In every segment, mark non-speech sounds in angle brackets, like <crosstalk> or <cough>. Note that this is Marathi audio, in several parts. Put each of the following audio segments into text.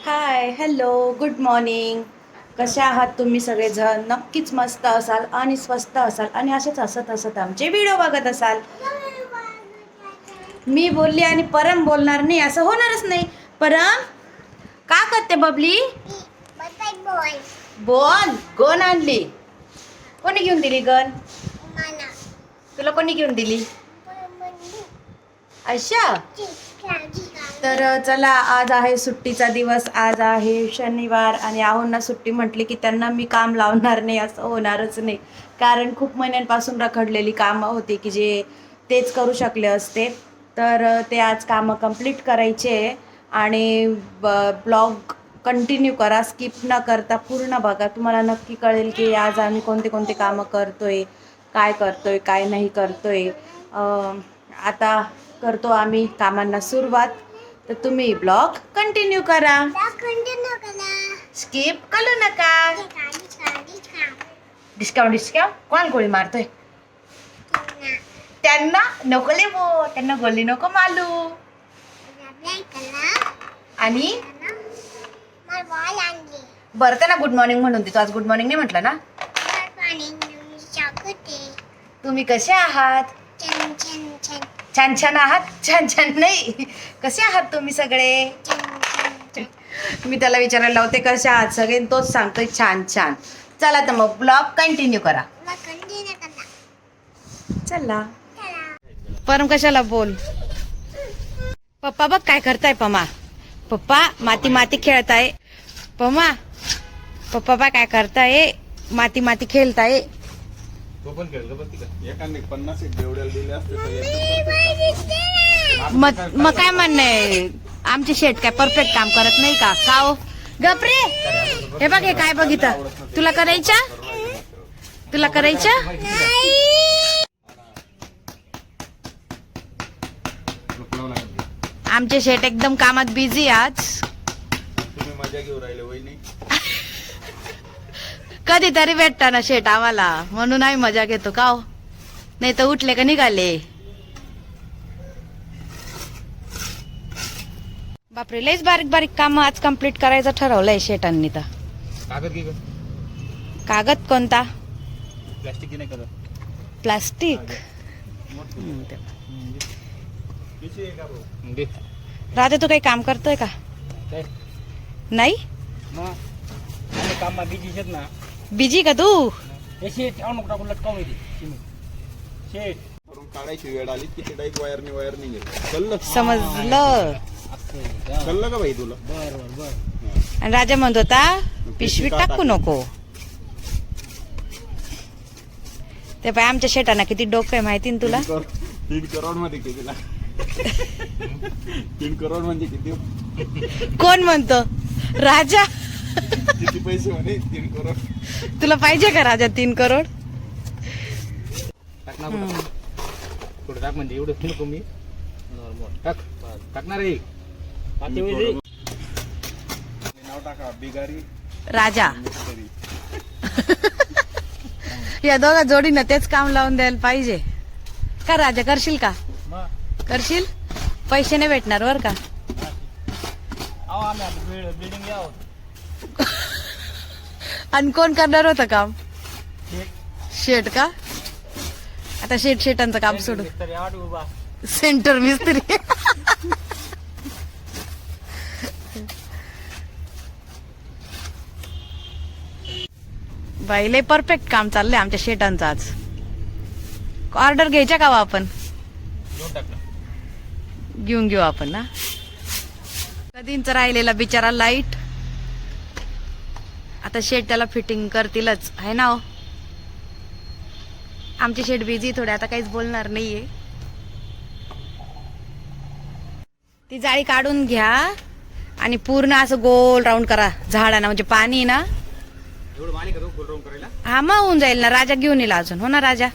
हाय हॅलो गुड मॉर्निंग कसे आहात तुम्ही सगळेजण? नक्कीच मस्त असाल आणि स्वस्त असाल आणि असेच हसत हसत आमचे व्हिडिओ बघत असाल. मी बोलली आणि परम बोलणार नाही असं होणारच नाही. परम का करते बबली? बोल गन आणली. कोणी घेऊन दिली गन तुला कोणी घेऊन दिली? अच्छा तर चला आज आहे सुट्टीचा दिवस. आज आहे शनिवार आणि आहोंना सुट्टी म्हटली की त्यांना मी काम लावणार नाही असं होणारच नाही. कारण खूप महिन्यांपासून रखडलेली कामं होती की जे तेच करू शकले असते. तर ते आज कामं कंप्लीट करायचे आणि ब्लॉग कंटिन्यू करा स्किप न करता पूर्ण बघा. तुम्हाला नक्की कळेल की आज आम्ही कोणते कोणते कामं करतोय काय करतोय काय नाही करतोय. आता करतो आम्ही कामांना सुरुवात. तर तुम्ही ब्लॉग कंटिन्यू करा. स्किप करू. नका. डिस्काउंट डिस्काउंट कोण गोळी मारतोय? त्यांना. नको लेवो त्यांना गोळी नको मालू आणि बरं त्यांना गुड मॉर्निंग म्हणून देतो. आज गुड मॉर्निंग नाही म्हटलं ना? तुम्ही कसे आहात? छान छान आहात छान छान नाही. कसे आहात तुम्ही सगळे? मी त्याला विचारायला लावते कसे आहात सगळे? तोच सांगतोय छान छान. चला तर मग ब्लॉग कंटिन्यू करा. चला. परम कशाला बोल? पप्पा बघ काय करताय पमा. पप्पा माती माती खेळताय. पमा पप्पा बा काय करताय. माती माती खेळताय. तो पण खेळलं बघ तिकडे. एकाने पन्नास एक बेवड्याला दिले असते तर एकदम perfect काम. मग मग काय म्हणणं आहे? आमचे शेट काय परफेक्ट काम करत नाही का? का हो? गपरे हे बघ हे काय बघितलं तुला करायच्या? तुला करायच्या? लागेल. आमचे शेट एकदम कामात बिझी आज. तुम्ही मजा घेऊ राहिले वहिनी. कधीतरी भेटता ना शेट आम्हाला. म्हणून आम्ही मजा घेतो. का हो? नाही तर उठले का निघाले? बापरे लयच बारीक बारीक काम आज कंप्लीट करायचं ठरवलंय शेटांनी तर. कागद घे कागद कोणता? प्लास्टिक नाही करत. राधे तू काही काम करतोय का? काय? नाही? मग? आम्ही काममा बिजी शेत ना. बिजी का तू? हे शेत ठेवू नको टाकून लटकावून येते. सिमेंट. शेत करून काढायची वेळ आली की ते डाईक वायरने गेलं कळलं? समजलं. का? कळलं का भाई तुला? बर बर बर. आणि राजा म्हणत होता पिशवी टाकू नको. ते पाय आमच्या शेटाना किती डोकं आहे माहिती ना तुला? तीन करोड- तीन करोडमध्ये किती लाख तीन करोड म्हणजे किती? कोण म्हणतो? राजा? किती पैसे म्हणे? तीन करोड. तुला पाहिजे का राजा तीन करोड? टाक म्हणजे एवढं नको मी. नॉर्मल टाक. टाकणार आहे. नाव टाका. बिगारी. राजा. या दोघा जोडीनं तेच काम लावून द्यायला पाहिजे. का राजा करशील का? करशील? पैसे नाही भेटणार बर का? बिल्डिंग आणि कोण करणार होतं काम? शेट का? आता शेट शेटांचं काम सोडू. सेंटर मिस्त्री. बाई लय परफेक्ट काम चाललंय आमच्या शेटांचं आज. ऑर्डर घ्यायच्या का हो आपण? घेऊन घेऊ आपण ना. कधीच राहिलेला बिचारा लाइट आता शेट त्याला फिटिंग करतीलच. आहे ना हो? आमची शेट बिझी थोडे आता काहीच बोलणार नाहीये. ती जाळी काढून घ्या आणि पूर्ण असं गोल राऊंड करा. झाडांना म्हणजे पाणी ना? हा मग होऊन जाईल ना. राजा घेऊन येईल अजून. हो ना राजा?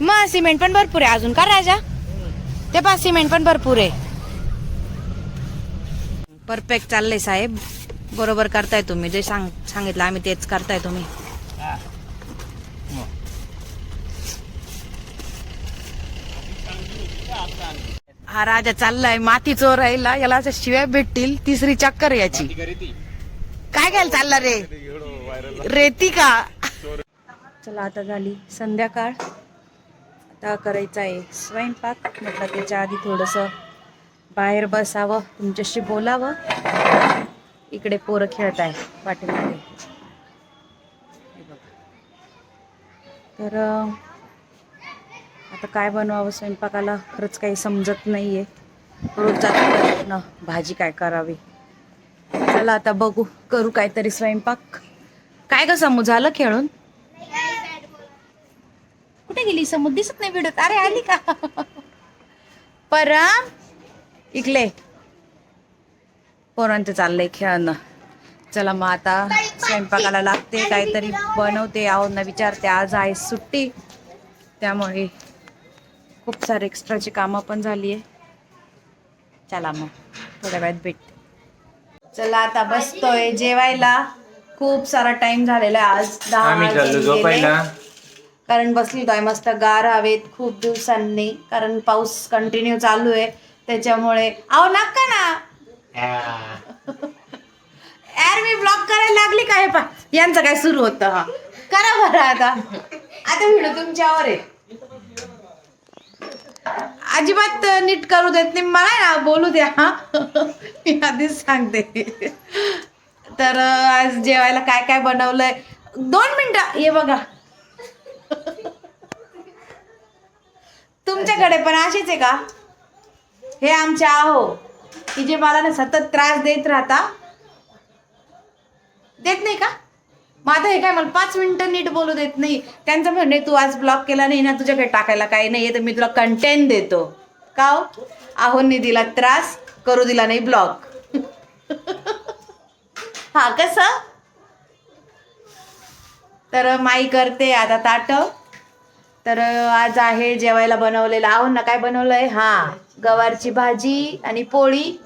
मग सिमेंट पण भरपूर आहे अजून. का राजा? ते पा सिमेंट पण भरपूर आहे. परफेक्ट चाललंय साहेब. बरोबर करताय तुम्ही. जे सांग सांगितलं आम्ही तेच करताय तुम्ही. हा. राजा चाललाय माती चोरायला याला अशा शिव्या भेटतील तिसरी चक्कर याची. काय घ्यायला चालला रे? रेती का? चला आता झाली संध्याकाळ. आता करायचं आहे स्वयंपाक. म्हटलं त्याच्या आधी थोडस बाहेर बसावं तुमच्याशी बोलावं. इकडे पोरं खेळत आहे पाठीमध्ये तर आता काय बनवावं स्वयंपाकाला? खरंच काही समजत नाहीये. रोजचा ना भाजी काय करावी? चला आता बघू करू काहीतरी स्वयंपाक. काय ग समू झालं खेळून? कुठे गेली समू? दिसत नाही भिडत. अरे आली का? <laughs> परम इकले. पोरांचं चाललंय खेळणं. चला मग आता स्वयंपाकाला लागते काहीतरी बनवते आहोंना विचारते. आज आहे सुट्टी त्यामुळे खूप सारे एक्स्ट्राची कामं पण झाली आहे चला मग थोड्या वेळात भेटते. चला आता बसतोय जेवायला. खूप सारा टाइम झालेला आहे आज. दहा वाजून गेले. कारण बसली आहे मस्त गार हवेत खूप दिवसांनी. कारण पाऊस कंटिन्यू चालू आहे. त्याच्यामुळे अहो नका ना! यार मी ब्लॉक करायला लागली काय पा यांचं काय सुरू होतं हा. करा बरं आता. आता व्हिडिओ तुमच्यावर आहे. अजिबात नीट करू देत नाही. मला ना बोलू द्या. मी आधीच सांगते. तर आज जेवायला काय काय बनवलंय? दोन मिनिटं. हे बघा. तुमच्याकडे पण असेच आहे का? हे आमच्या आहो. की जे मला ना सतत त्रास देत राहता. देत नाही का? मग आता हे काय मला पाच मिनटं नीट बोलू देत नाही. त्यांचं म्हणणे तू आज ब्लॉक केला नाही ना तुझ्याकडे टाकायला काही नाही आहे तर मी तुला कंटेंट देतो. का हो? आहोंनी दिला त्रास करू दिला नाही ब्लॉक <laughs> हा कसं? तर माई करते आता ताट. तर आज आहे जेवायला बनवलेलं. आहो ना काय बनवलंय? हा गवारची भाजी आणि पोळी.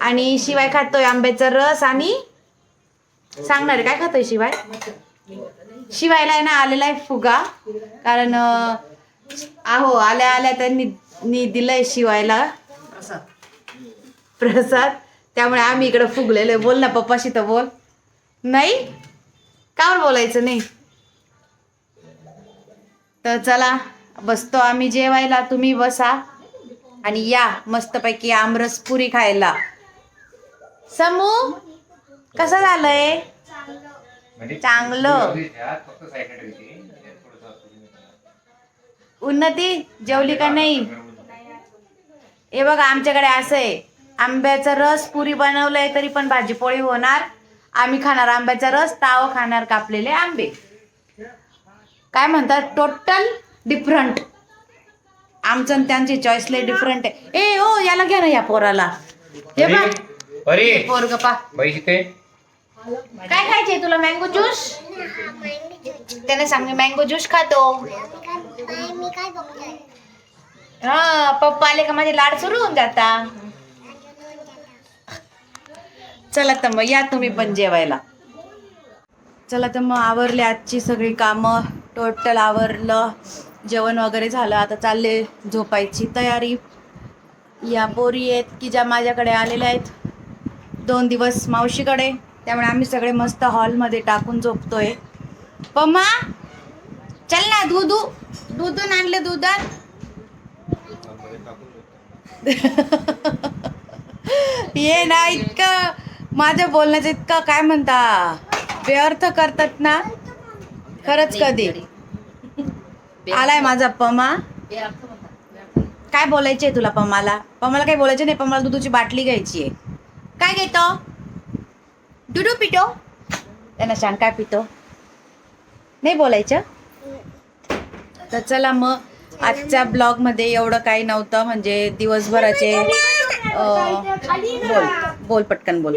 आणि शिवाय खातोय आंब्याचा रस आणि सांगणार काय खातोय शिवाय? शिवायला ना आलेला आहे फुगा. कारण आहो आल्या आल्या त्यांनी नी दिलंय शिवायला. प्रसाद. त्यामुळे आम्ही इकडे फुगलेलो आहे. बोल ना पप्पाशी तर बोल. नाही? का बोलायचं नाही? तर चला बसतो आम्ही जेवायला. तुम्ही बसा. आणि या मस्तपैकी आमरस पुरी खायला. समू कसं झालंय? म्हणजे चांगलं. उन्नती? जेवली का नाही? हे बघा आमच्याकडे असं आहे. आंब्याचा रस पुरी बनवलंय तरी पण भाजीपोळी होणार. आम्ही खाणार आंब्याचा रस ताव खाणार कापलेले आंबे. काय म्हणतात? टोटल डिफरंट आमचं त्यांची चॉईस लय डिफरंट आहे. ए ओ याला घ्या ना या पोराला. हे बघ. अरे पोरग पा. पैसे ते काय खायचंय तुला मँगो ज्यूस त्याने सांग मी मँगो ज्यूस खातो. हा पप्पा आले का माझे लाड सुरू होऊन जाता. चला तर मग या तुम्ही पण जेवायला. चला तर मग आवरले आजची सगळी कामं. टोटल आवरलं. जेवण वगैरे झालं आता चालले झोपायची तयारी. या पोरी आहेत की ज्या माझ्याकडे आलेल्या आहेत. दोन दिवस मावशीकडे. त्यामुळे आम्ही सगळे मस्त हॉलमध्ये टाकून झोपतोय. पम्मा चल ना दूधू दूधून आणले दुधात. ये ना इतकं माझ्या बोलण्याचं इतकं काय म्हणता? व्यर्थ करतात ना? खरंच कधी? आलाय माझा पमा काय बोलायचे तुला पमाला पमाला काही बोलायचे नाही पमाला दुधाची बाटली घ्यायची आहे काय घेतो? डुडू पितो त्यांना सांग काय पितो नाही बोलायचं? तर चला मग आजच्या ब्लॉगमध्ये एवढं काही नव्हतं म्हणजे दिवसभराचे बोल बोल पटकन बोल.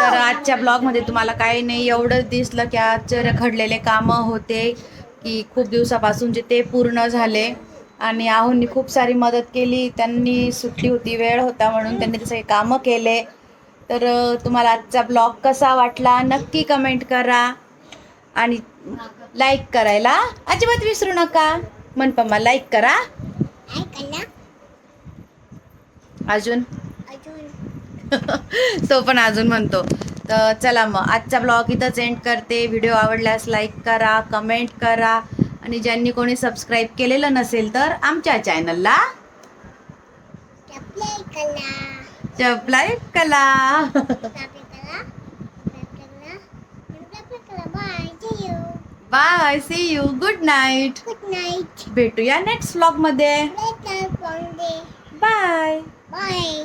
तर आजच्या ब्लॉगमध्ये तुम्हाला काही नाही एवढंच दिसलं की आजचे घडलेले कामं होते की खूप दिवसापासूनचे ते पूर्ण झाले. आणि आहोंनी खूप सारी मदत केली त्यांनी सुटली होती वेळ होता म्हणून त्यांनी ते सगळे कामं केले. तर तुम्हाला आजचा ब्लॉग कसा वाटला नक्की कमेंट करा. आणि लाईक करायला अजिबात विसरू नका. मनपम्मा लाईक करा. अजून. <laughs> तो पण अजून म्हणतो. तर चला मग आजचा ब्लॉग इथंच एंड करते. व्हिडिओ आवडल्यास लाईक करा कमेंट करा. आणि ज्यांनी कोणी सबस्क्राईब केलेलं नसेल तर आमच्या चॅनलला कला. Bye see you good night Good night. भेटूया नेक्स्ट ब्लॉगमध्ये. Bye Bye.